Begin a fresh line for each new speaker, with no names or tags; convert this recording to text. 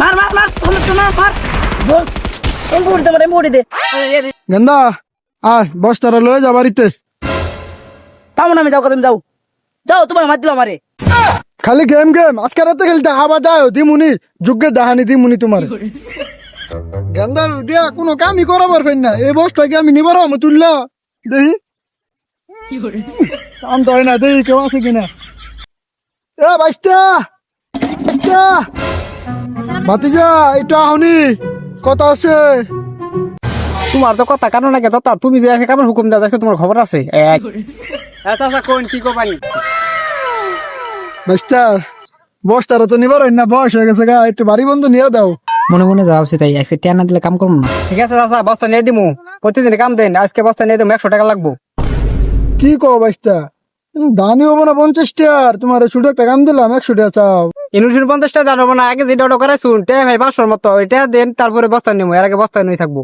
মার মার মার তুমি তো মার। মার বল এম বড়ি দে। মার এম বড়ি দে।
গেন্দা আয় বস্তারা লয়ে যা বাড়িতে।
পাবো না আমি যাও তুমি যাও। যাও তোমার মার দিল আমারে।
খালি গেম গেম। আজকে রাতে খেলতে আবার যাও দিমুনি। যুগে দাহানি দিমুনি তোমার। গেন্দার দিয়া কোনো কামই করা পারবেন না। এই বস্তাকে আমি নিবার আমি তুললা। দেখি। কাম তো হয় না দেখি কেউ আছে কিনা। এ বাইস্তা বাইস্তা ভাতিজা এটা আহনি। কথা আছে।
তোমার তো কথা কারণ নাকি ততা তুমি যে একে কারণ হুকুম দাও দেখো তোমার খবর আছে। এক। আচ্ছা আচ্ছা কোন কি কোপানি
বাইস্তা বস্তারা তো নিবার না বয়স হয়ে গেছে গা একটু বাড়ি বন্ধ নিয়ে দাও।
মনে মনে যাও সে তাই একশো টাকা না দিলে কাম করব না। ঠিক আছে চাচা বস্তা নিয়ে দিমু। প্রতিদিন কাম দেন আজকে বস্তা নিয়ে দিমু একশো টাকা লাগবো।
কি কো বাইস্তা দানি হব না পঞ্চাশ টাকার তোমার শুধু একটা কাম দিলাম একশো টাকা চাও।
ইনুশন পঞ্চাশটা জানাব না আগে যেটা অর্ডার করাইছুন টে ভাই পাঁচশোর মতো এটা দেন তারপরে বস্তা নেব এর আগে বস্তা নিয়ে থাকব।